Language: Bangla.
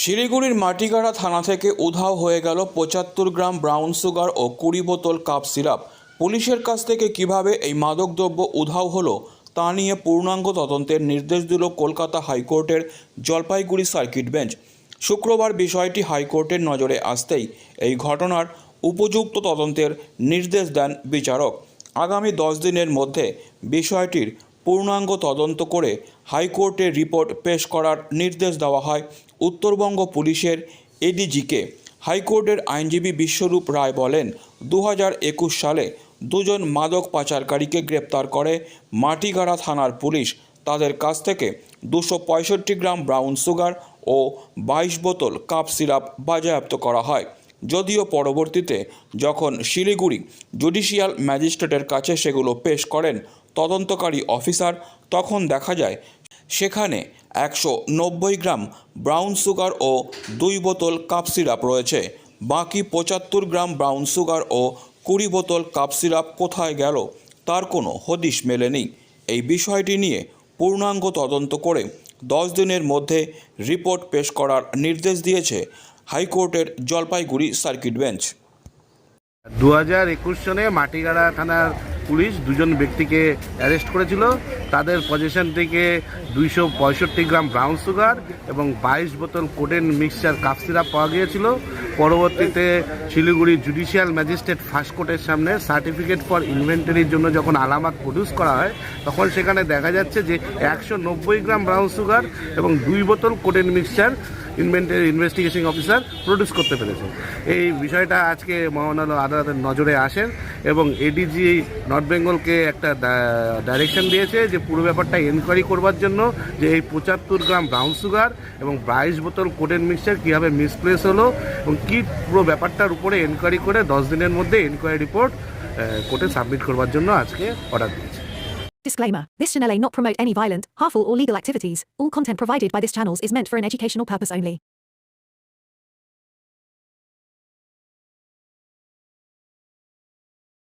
শিলিগুড়ির মাটিগাড়া থানা থেকে উধাও হয়ে গেল পঁচাত্তর গ্রাম ব্রাউন সুগার ও কুড়ি বোতল কাপ সিরাপ। পুলিশের কাছ থেকে কীভাবে এই মাদকদ্রব্য উধাও হলো, তা নিয়ে পূর্ণাঙ্গ তদন্তের নির্দেশ দিল কলকাতা হাইকোর্টের জলপাইগুড়ি সার্কিট বেঞ্চ। শুক্রবার বিষয়টি হাইকোর্টের নজরে আসতেই এই ঘটনার উপযুক্ত তদন্তের নির্দেশ দেন বিচারক। আগামী দশ দিনের মধ্যে বিষয়টির পূর্ণাঙ্গ তদন্ত করে হাইকোর্টে রিপোর্ট পেশ করার নির্দেশ দেওয়া হয় উত্তরবঙ্গ পুলিশের এডিজিকে। হাইকোর্টের আইনজীবী বিশ্বরূপ রায় বলেন দু সালে দুজন মাদক পাচারকারীকে গ্রেপ্তার করে মাটিগাড়া থানার পুলিশ। তাদের কাছ থেকে দুশো গ্রাম ব্রাউন সুগার ও বাইশ বোতল কাপ সিরাপ বাজেয়াপ্ত করা হয়। যদিও পরবর্তীতে যখন শিলিগুড়ি জুডিশিয়াল ম্যাজিস্ট্রেটের কাছে সেগুলো পেশ করেন তদন্তকারী অফিসার, তখন দেখা যায় সেখানে একশো নব্বই গ্রাম ব্রাউন সুগার ও দুই বোতল কাপ সিরাপ রয়েছে। বাকি পঁচাত্তর গ্রাম ব্রাউন সুগার ও কুড়ি বোতল কাপ সিরাপ কোথায় গেল তার কোনো হদিশ মেলেনি। এই বিষয়টি নিয়ে পূর্ণাঙ্গ তদন্ত করে দশ দিনের মধ্যে রিপোর্ট পেশ করার নির্দেশ দিয়েছে হাইকোর্টের জলপাইগুড়ি সার্কিট বেঞ্চ। দু হাজার একুশ সনে মাটিগাড়া থানার পুলিশ দুজন ব্যক্তিকে অ্যারেস্ট করেছিল। তাদের পজিশন থেকে দুইশো পঁয়ষট্টি গ্রাম ব্রাউন সুগার এবং বাইশ বোতল কোডেন মিক্সচার কাপ সিরাপ পাওয়া গিয়েছিল। পরবর্তীতে শিলিগুড়ি জুডিশিয়াল ম্যাজিস্ট্রেট ফার্স্ট কোর্টের সামনে সার্টিফিকেট ফর ইনভেন্টারির জন্য যখন আলামত প্রডিউস করা হয়, তখন সেখানে দেখা যাচ্ছে যে একশো নব্বই গ্রাম ব্রাউন সুগার এবং দুই বোতল codeine mixture inventory investigation officer produce করতে পেরেছে। এই বিষয়টা আজকে মহামান্য আদালতের নজরে আসেন এবং এডিজি নর্থ বেঙ্গলকে একটা ডাইরেকশন দিয়েছে যে পুরো ব্যাপারটা এনকোয়ারি করবার জন্য যে এই পঁচাত্তর গ্রাম ব্রাউন সুগার এবং বাইশ বোতল কোডেন মিক্সচার কীভাবে মিসপ্লেস হলো এবং কী পুরো ব্যাপারটার উপরে এনকোয়ারি করে দশ দিনের মধ্যে এনকোয়ারি রিপোর্ট কোর্টে সাবমিট করবার জন্য আজকে অর্ডার দিয়েছে Disclaimer This channel may not promote any violent, harmful, or legal activities. All content provided by this channel is meant for an educational purpose only.